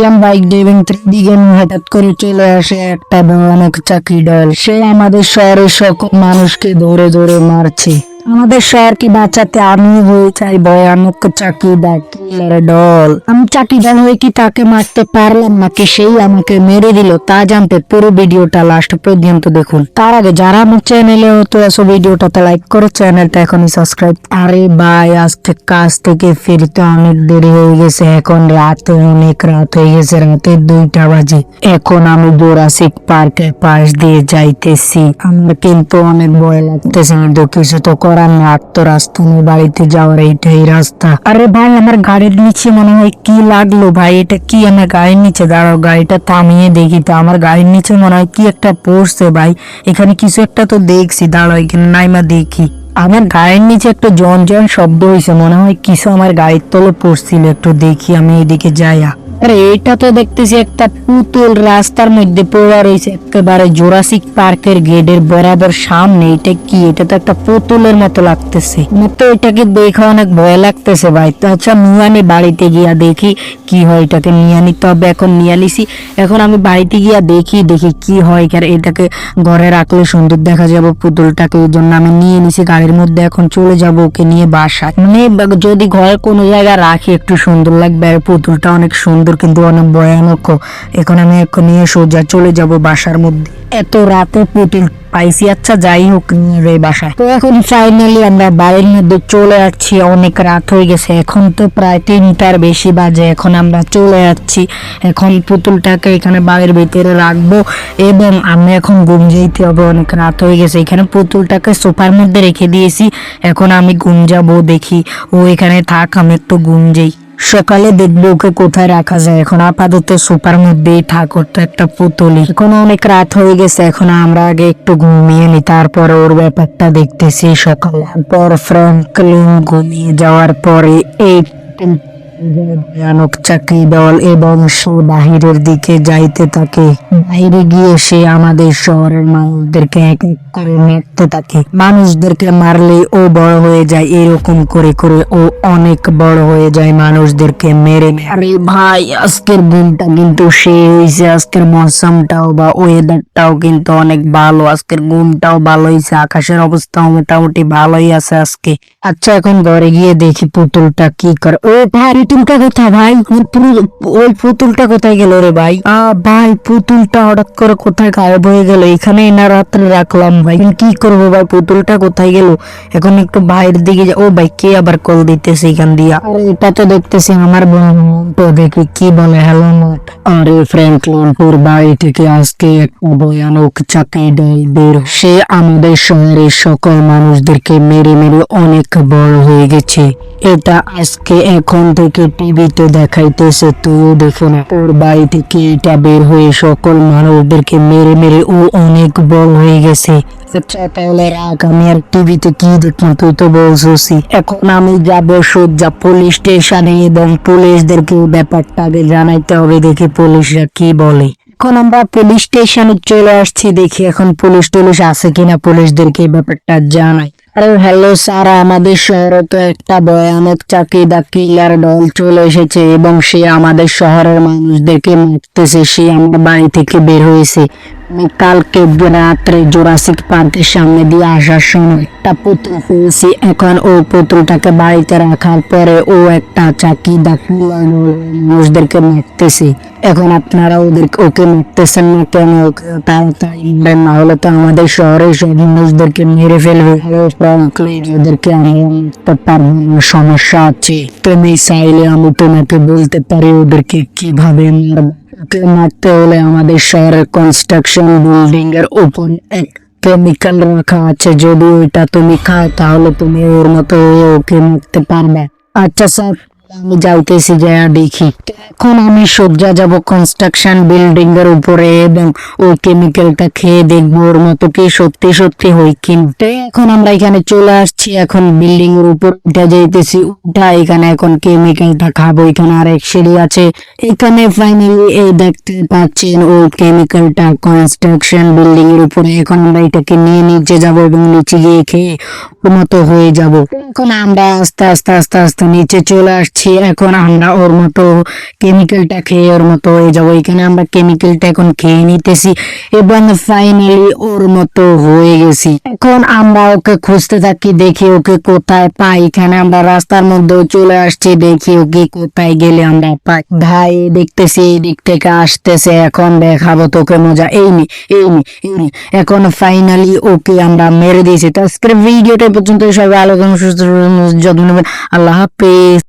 যাচ্ছিলাম bike driving দিকে হঠাৎ করে চলে আসে একটা ভয়ানক চাকরি দল সে আমাদের শহরের সকল মানুষকে ধরে ধরে মারছে। আমাদের শহরকে বাঁচাতে আমি হয়ে চাই ভয়ানক চাকরিদার কিলার দল। আমি চাকরিদার হয়ে কি তাকে মারতে পারলাম নাকি সেই আমাকে মেরে দিল তা জানতে পুরো ভিডিওটা লাস্ট পর্যন্ত দেখুন। তার আগে যারা আমার চ্যানেলে হতো আসো ভিডিওটাতে লাইক করো চ্যানেলটা এখনই সাবস্ক্রাইব আরে ভাই আজকে কাজ থেকে ফিরতে অনেক দেরি হয়ে গেছে। এখন রাতে অনেক রাত হয়ে গেছে, রাতে দুইটা বাজে। এখন আমি জোরাসিক পার্কের পাশ দিয়ে যাইতেছি। আমার কিন্তু অনেক ভয় লাগতেছে, কিন্তু কিছু তো করার না আর রাস্তা নেই বাড়িতে যাওয়ার এইটাই রাস্তা। আরে ভাই, আমার গাড়ির নিচে মনে হয় কি লাগল ভাই? এটা কি আমার গাড়ির নিচে? দাঁড়াও, গাড়িটা থামিয়ে দেখি তো। আমার গাড়ির নিচে মনে হয় কি একটা পড়ছে ভাই। এখানে কিছু একটা তো দেখছি। দাঁড়াও, এখানে নাইমা দেখি। আমার গাড়ির নিচে একটা জন জন শব্দ হয়েছে মনে হয় কিছু আমার গাড়ির তলে পড়ছিল। একটু দেখি, আমি এদিকে যাইয়া। আরে এটা তো দেখতেছি একটা পুতুল রাস্তার মধ্যে পড়া রয়েছে, একেবারে জোরাসিক পার্কের গেটের বরাবর সামনে। এটা কি? এটা তো একটা পুতুলের মতো লাগতেছে। আমার তো এটাকে দেখে অনেক ভয় লাগতেছে ভাই। তো আচ্ছা নিয়ে আমি বাড়িতে গিয়া দেখি কি হয় এটাকে। নিয়ে আনি তবে এখন নিয়ে আনিছি এখন আমি বাড়িতে গিয়া দেখি দেখি কি হয় কার এটাকে ঘরে রাখলে সুন্দর দেখা যাবে পুতুলটাকে। এই জন্য আমি নিয়ে নিছি, গাড়ির মধ্যে এখন চলে যাব ওকে নিয়ে বাসায়। মানে যদি ঘরে কোনো জায়গায় রাখি, একটু সুন্দর লাগবে। আর পুতুলটা অনেক সুন্দর কিন্তু অনেক ভয়ানক। এখন আমি এখন নিয়ে সোজা চলে যাব বাসার মধ্যে। এত রাতে পুতুল পাইছি আচ্ছা যাই হোক রে বাসায়। তো এখন ফাইনালি আমরা বাড়ির মধ্যে চলে যাচ্ছি অনেক রাত হয়ে গেছে। এখন তো প্রায় তিনটার বেশি বাজে, এখন আমরা চলে যাচ্ছি এখন পুতুলটাকে এখানে বাড়ির ভিতরে রাখব এবং আমি এখন ঘুম যেতে হবে, অনেক রাত হয়ে গেছে। এখানে পুতুলটাকে সোফার মধ্যে রেখে দিয়েছি, এখন আমি ঘুম যাব দেখি। ও এখানে থাক, আমি একটু ঘুম যাই। সকালে দেখব ওকে কোথায় রাখা যায়। এখন আপাতত সুপার মধ্যেই ঠাকুর তো একটা পুতুলি এখন অনেক রাত হয়ে গেছে, এখন আমরা আগে একটু ঘুমিয়ে নি, তারপরে ওর ব্যাপারটা দেখতেছি সকালে। পর ফ্র্যাঙ্কলিন ঘুমিয়ে যাওয়ার পরে এই ভয়ানক চাকরি দল এবং সে বাহিরের দিকে যাইতে থাকে। বাইরে গিয়ে সে আমাদের শহরের মানুষদেরকে এক এক করে মারতে থাকে। মানুষদেরকে মারলে ও বড় হয়ে যায়, এরকম করে করে ও অনেক বড় হয়ে যায় মানুষদেরকে মেরে আরে ভাই, আজকের দিনটা কিন্তু সে হয়েছে আজকের মৌসুমটাও বা ওয়েদারটাও কিন্তু অনেক ভালো, আজকের ঘুমটাও ভালো হয়েছে আকাশের অবস্থাও মোটামুটি ভালোই আছে আজকে। আচ্ছা এখন ঘরে গিয়ে দেখি পুতুলটা কি করে। ও ভাই পুতুলটা কোথায় ভাই? ওই পুতুলটা কোথায় গেল রে ভাই? আ, ভাই, পুতুলটা হঠাৎ করে কোথায় গায়েব হয়ে গেল এখানে না রাত্রে রাখলাম ভাই। কি করব ভাই পুতুলটা কোথায় গেল? এখন একটু বাইরের দিকে ও ভাই কে আবার কল দিতেছে এখান দিয়া? আরে এটা তো দেখতেছি আমার বন্ধু তো দেখি কি বলে হ্যালো আরে ফ্র্যাঙ্কলিনপুর বাড়ি থেকে আজকে একটা ভয়ানক চাকরি দল বের। সে আমাদের শহরের সকল মানুষদেরকে মেরে মেরে অনেক বড় হয়ে গেছে। এটা আজকে এখন থেকে টিভিতে দেখাইতেছে তুইও দেখো না। ওর বাড়ি থেকে এটা বের হয়ে সকল মানুষদেরকে মেরে মেরে ও অনেক বড় হয়ে গেছে। এখন আমি পুলিশ স্টেশনে পুলিশদেরকে জানাইতে হবে দেখি কি বলে এখন আমরা পুলিশ স্টেশনে চলে আসছি দেখি এখন পুলিশ টুলিশ আছে কিনা পুলিশদেরকে ব্যাপারটা জানাই আরে হ্যালো স্যার আমাদের শহরে তো একটা ভয়ানক চাকরি দা কিলার দল চলে এসেছে এবং সে আমাদের শহরের মানুষদেরকে মারতেছে, সে আমার বাড়ি থেকে বের হয়েছে। আমি কালকে রাত্রে জোরাসিক পার্কের সামনে দিয়ে আসার সময় একটা পুতুল পেয়েছি এখন ও পুতুলটাকে বাড়িতে রাখার পরে ও একটা চাকরি ডাকি মানুষদেরকে মারতেছে। এখন আপনারা ওদের ওকে মারতেছেন না কেন? তাড়াতাড়ি না হলে তো আমাদের শহরের সব মানুষদেরকে মেরে ফেলবে। ওদেরকে আমি মারতে পারব না সমস্যা আছে। তুমি চাইলে আমি তোমাকে বলতে পারি ওদেরকে কীভাবে ওকে মারতে হলে আমাদের শহরের কনস্ট্রাকশন বিল্ডিং এর উপর এক কেমিক্যাল রাখা আছে। যদি ওইটা তুমি খাও, তাহলে তুমি ওর মতো ওকে মারতে পারবে। আচ্ছা স্যার। যাইতেছি যা দেখি। এখন আমি সোজা যাব কনস্ট্রাকশন বিল্ডিং এর উপরে এবং ওই কেমিক্যালটা খেয়ে দেখব ওর মতো কি সত্যি সত্যি হই এখন আমরা এখানে চলে আসছি, এখন বিল্ডিং এর উপর উঠে যাইতেছি। উঠা, এখানে এখন কেমিক্যালটা খাব, এখানে আর এক সিঁড়ি আছে। এখানে ফাইনালি এই দেখতে পাচ্ছেন ও কেমিক্যালটা কনস্ট্রাকশন বিল্ডিং এর উপরে। এখন আমরা এটাকে নিয়ে নিচে যাব এবং নিচে গিয়ে খেয়ে মতো হয়ে যাব। এখন আমরা আস্তে আস্তে আস্তে আস্তে নিচে চলে আসছি। যাচ্ছি এখন আমরা ওর মতো কেমিক্যালটা খেয়ে, ওর মতো হয়ে যাব এখানে আমরা কেমিক্যালটা এখন খেয়ে নিতেছি, এবং ফাইনালি ওর মতো হয়ে গেছি। এখন আমরা ওকে খুঁজতে থাকি, দেখি ওকে কোথায় পাই। এখানে আমরা রাস্তার মধ্যেও চলে আসছি, দেখি ওকে কোথায় গেলে আমরা পাই। ভাই দেখতেছি, এই দিক থেকে আসতেছে, এখন দেখাবো তোকে মজা। এই নি এই নি এই নি। এখন ফাইনালি ওকে আমরা মেরে দিয়েছি। তো আজকের ভিডিওটা পর্যন্ত সবাই আলোচনা সুস্থ যত্ন নেবেন। আল্লাহ হাফেজ।